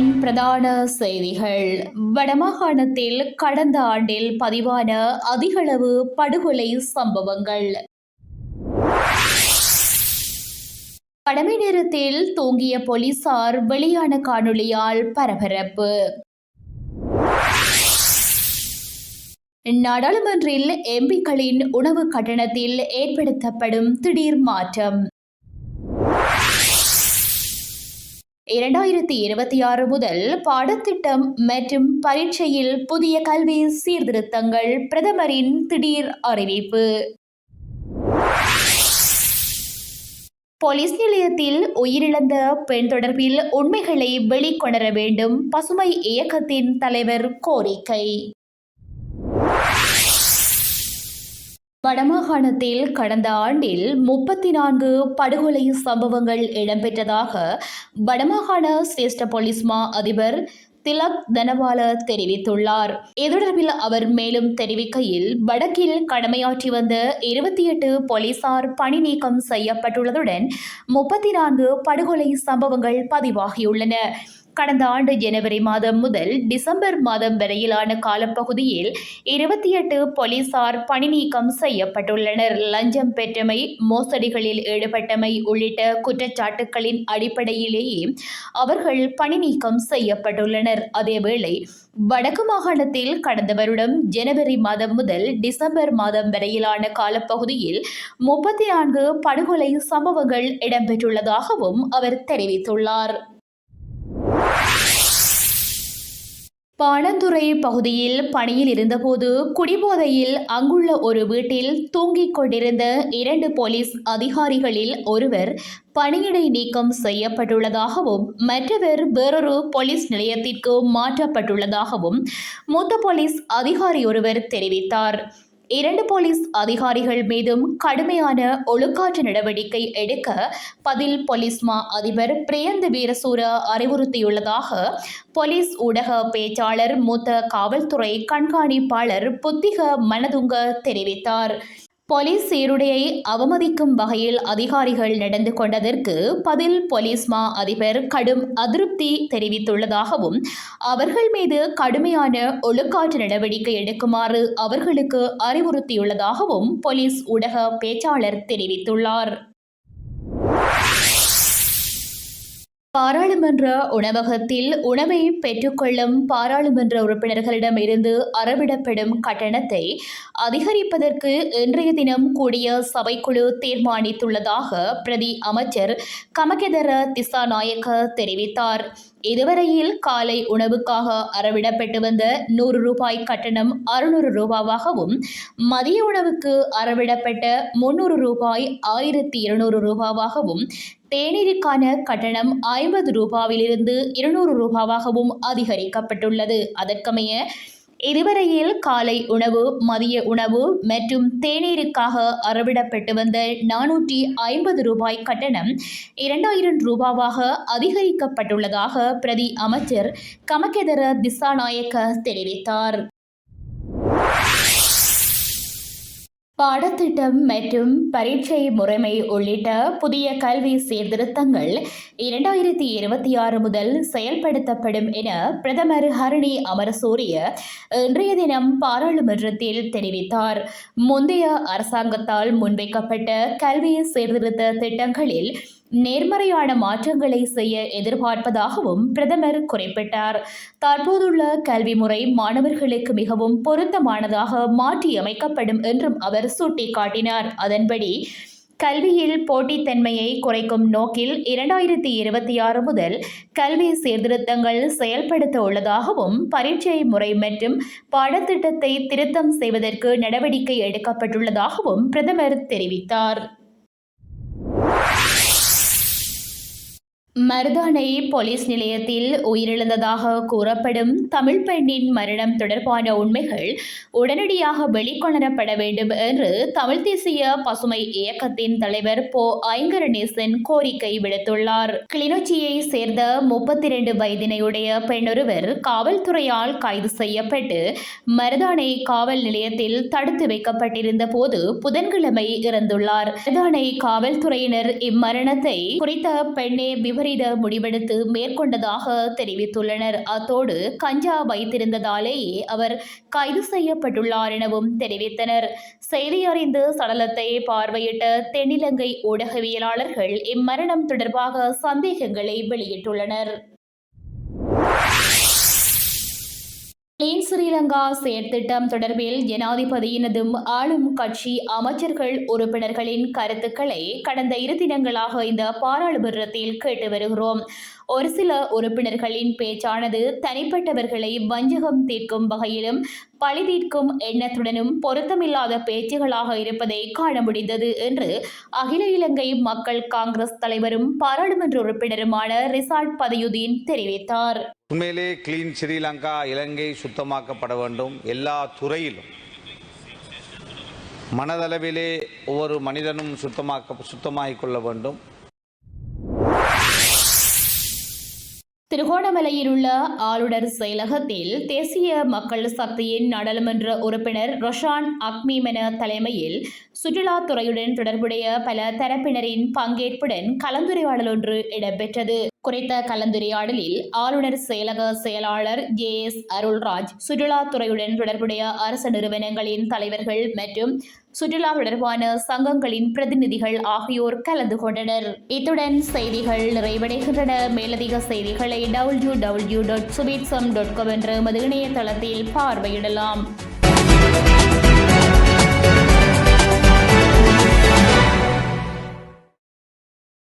விரிவான செய்திகள். வடமாகாணத்தில் கடந்த ஆண்டில் பதிவான அதிகளவு படுகொலை சம்பவங்கள். கடமை நேரத்தில் தூங்கிய போலீசார் வெளியான காணொளியால் பரபரப்பு. நாடாளுமன்றில் எம்பிக்களின் உணவு கட்டணத்தில் ஏற்படுத்தப்படும் திடீர் மாற்றம். இரண்டாயிரத்தி இருபத்தி ஆறு முதல் பாடத்திட்டம் மற்றும் பரீட்சையில் புதிய கல்வி சீர்திருத்தங்கள் பிரதமரின் திடீர் அறிவிப்பு. போலீஸ் நிலையத்தில் உயிரிழந்த பெண் தொடர்பில் உண்மைகளை வெளிக்கொணர வேண்டும் பசுமை இயக்கத்தின் தலைவர் கோரிக்கை. வடமாகாணத்தில் கடந்த ஆண்டில் முப்பத்தி நான்கு படுகொலை சம்பவங்கள் இடம்பெற்றதாக வடமாகாண சிரேஷ்ட போலீஸ் மா அதிபர் திலக் தனபால தெரிவித்துள்ளார். இதொடர்பில் அவர் மேலும் தெரிவிக்கையில் வடக்கில் கடமையாற்றி வந்த இருபத்தி எட்டு போலீசார் பணி நீக்கம் செய்யப்பட்டுள்ளதுடன் முப்பத்தி நான்கு படுகொலை சம்பவங்கள் பதிவாகியுள்ளன. கடந்த ஆண்டு ஜனவரி மாதம் முதல் டிசம்பர் மாதம் வரையிலான காலப்பகுதியில் இருபத்தி எட்டு போலீசார் பணி நீக்கம் செய்யப்பட்டுள்ளனர். லஞ்சம் பெற்றமை மோசடிகளில் ஈடுபட்டமை உள்ளிட்ட குற்றச்சாட்டுகளின் அடிப்படையிலேயே அவர்கள் பணி நீக்கம் செய்யப்பட்டுள்ளனர். அதேவேளை வடக்கு மாகாணத்தில் கடந்த வருடம் ஜனவரி மாதம் முதல் டிசம்பர் மாதம் வரையிலான காலப்பகுதியில் முப்பத்தி நான்கு படுகொலை சம்பவங்கள் இடம்பெற்றுள்ளதாகவும் அவர் தெரிவித்துள்ளார். பாணந்துறை பகுதியில் பணியில் இருந்தபோது குடிபோதையில் அங்குள்ள ஒரு வீட்டில் தூங்கிக் கொண்டிருந்த இரண்டு போலீஸ் அதிகாரிகளில் ஒருவர் பணியிடை நீக்கம் செய்யப்பட்டுள்ளதாகவும் மற்றவர் வேறொரு போலீஸ் நிலையத்திற்கு மாற்றப்பட்டுள்ளதாகவும் மூத்த போலீஸ் அதிகாரி ஒருவர் தெரிவித்தார். இரண்டு போலீஸ் அதிகாரிகள் மீதும் கடுமையான ஒழுக்காற்று நடவடிக்கை எடுக்க பதில் போலீஸ் மா அதிபர் பிரியந்த வீரசூர அறிவுறுத்தியுள்ளதாக போலீஸ் ஊடக பேச்சாளர் மூத்த காவல்துறை கண்காணிப்பாளர் புத்திக மனதுங்க தெரிவித்தார். போலீஸ் சீருடையை அவமதிக்கும் வகையில் அதிகாரிகள் நடந்து கொண்டதற்கு பதில் போலீஸ் மா அதிபர் கடும் அதிருப்தி தெரிவித்துள்ளதாகவும் அவர்கள் மீது கடுமையான ஒழுக்காற்று நடவடிக்கை எடுக்குமாறு அவர்களுக்கு அறிவுறுத்தியுள்ளதாகவும் போலீஸ் ஊடக பேச்சாளர் தெரிவித்துள்ளார். பாராளுமன்ற உணவகத்தில் உணவை பெற்றுக்கொள்ளும் பாராளுமன்ற உறுப்பினர்களிடம் இருந்து அறவிடப்படும் கட்டணத்தை அதிகரிப்பதற்கு இன்றைய தினம் கூடிய சபைக்குழு தீர்மானித்துள்ளதாக பிரதி அமைச்சர் கமகேதர திசாநாயக்க தெரிவித்தார். இதுவரையில் காலை உணவுக்காக அறவிடப்பட்டு வந்த நூறு ரூபாய் கட்டணம் அறுநூறு ரூபாவாகவும் மதிய உணவுக்கு அறவிடப்பட்ட முன்னூறு ரூபாய் ஆயிரத்தி இருநூறு ரூபாவாகவும் தேநீருக்கான கட்டணம் ஐம்பது ரூபாவிலிருந்து இருநூறு ரூபாவாகவும் அதிகரிக்கப்பட்டுள்ளது. அதற்கமைய இதுவரையில் காலை உணவு மதிய உணவு மற்றும் தேநீருக்காக அறவிடப்பட்டு வந்த நானூற்றி ஐம்பது ரூபாய் கட்டணம் இரண்டாயிரம் ரூபாவாக அதிகரிக்கப்பட்டுள்ளதாக பிரதி அமைச்சர் கமகேதர திசாநாயக்க தெரிவித்தார். பாடத்திட்டம் மற்றும் பரீட்சை முறைமை உள்ளிட்ட புதிய கல்வி சீர்திருத்தங்கள் இரண்டாயிரத்தி இருபத்தி ஆறு முதல் செயல்படுத்தப்படும் என பிரதமர் ஹரணி அமரசூரிய இன்றைய தினம் பாராளுமன்றத்தில் தெரிவித்தார். முந்தைய அரசாங்கத்தால் முன்வைக்கப்பட்ட கல்வி சீர்திருத்த திட்டங்களில் நேர்மறையான மாற்றங்களை செய்ய எதிர்பார்ப்பதாகவும் பிரதமர் குறிப்பிட்டார். தற்போதுள்ள கல்வி முறை மாணவர்களுக்கு மிகவும் பொருத்தமானதாக மாற்றியமைக்கப்படும் என்றும் அவர் சுட்டிக்காட்டினார். அதன்படி கல்வியில் போட்டித்தன்மையை குறைக்கும் நோக்கில் இரண்டாயிரத்தி இருபத்தி ஆறு முதல் கல்வி சீர்திருத்தங்கள் செயல்படுத்த உள்ளதாகவும் பரீட்சை முறை மற்றும் பாடத்திட்டத்தை திருத்தம் செய்வதற்கு நடவடிக்கை எடுக்கப்பட்டுள்ளதாகவும் பிரதமர் தெரிவித்தார். மருதானை போலீஸ் நிலையத்தில் உயிரிழந்ததாக கூறப்படும் தமிழ் பெண்ணின் மரணம் தொடர்பான உண்மைகள் உடனடியாக வெளிக்கொணரப்பட வேண்டும் என்று தமிழ் தேசிய பசுமை இயக்கத்தின் தலைவர் போ. ஐங்கரணேசன் கோரிக்கை விடுத்துள்ளார். கிளிநொச்சியை சேர்ந்த முப்பத்தி இரண்டு வயதினையுடைய பெண்ணொருவர் காவல்துறையால் கைது செய்யப்பட்டு மருதானை காவல் நிலையத்தில் தடுத்து வைக்கப்பட்டிருந்த போது புதன்கிழமை இறந்துள்ளார். மருதானை காவல்துறையினர் இம்மரணத்தை குறித்த பெண்ணே விவர விபரீத முடிவெடுத்து மேற்கொண்டதாக தெரிவித்துள்ளனர். அத்தோடு கஞ்சா வைத்திருந்ததாலேயே அவர் கைது செய்யப்பட்டுள்ளார் எனவும் தெரிவித்தனர். செய்தி அறிந்து சடலத்தை பார்வையிட்ட தென்னிலங்கை ஊடகவியலாளர்கள் இம்மரணம் தொடர்பாக சந்தேகங்களை வெளியிட்டுள்ளனர். கிளீன் ஸ்ரீலங்கா செயற்திட்டம் தொடர்பில் ஜனாதிபதியினதும் ஆளும் கட்சி அமைச்சர்கள் உறுப்பினர்களின் கருத்துக்களை கடந்த இரு தினங்களாக இந்த பாராளுமன்றத்தில் கேட்டு வருகிறோம். ஒரு சில உறுப்பினர்களின் பேச்சானது தனிப்பட்டவர்களை வஞ்சகம் தீர்க்கும் வகையிலும் பழி தீர்க்கும் எண்ணத்துடனும் பொருத்தமில்லாத பேச்சுகளாக இருப்பதை காண முடிந்தது என்று அகில இலங்கை மக்கள் காங்கிரஸ் தலைவரும் பாராளுமன்ற உறுப்பினருமான ரிசார்ட் பதியுதீன் தெரிவித்தார். உண்மையிலே கிளீன் ஸ்ரீலங்கா இலங்கை சுத்தமாக்கப்பட வேண்டும். எல்லா துறையிலும் மனதளவிலே ஒவ்வொரு மனிதனும் சுத்தமாக்க சுத்தமாகிக் கொள்ள வேண்டும். திருகோணமலையில் உள்ள ஆளுநர் செயலகத்தில் தேசிய மக்கள் சக்தியின் நாடாளுமன்ற உறுப்பினர் ரொஷான் அக்மீமென தலைமையில் சுற்றுலாத்துறையுடன் தொடர்புடைய பல தரப்பினரின் பங்கேற்புடன் கலந்துரையாடல் ஒன்று இடம்பெற்றது. குறித்த கலந்துரையாடலில் ஆளுநர் செயலக செயலாளர் ஜே எஸ் அருள்ராஜ் சுற்றுலாத்துறையுடன் தொடர்புடைய அரசு நிறுவனங்களின் தலைவர்கள் மற்றும் சுற்றுலா தொடர்பான சங்கங்களின் பிரதிநிதிகள் ஆகியோர் கலந்து கொண்டனர். இத்துடன் செய்திகள் நிறைவடைகின்றன. மேலதிக செய்திகளை W W dot Supeedsam dot com என்ற எமது இணையதளத்தில் பார்வையிடலாம்.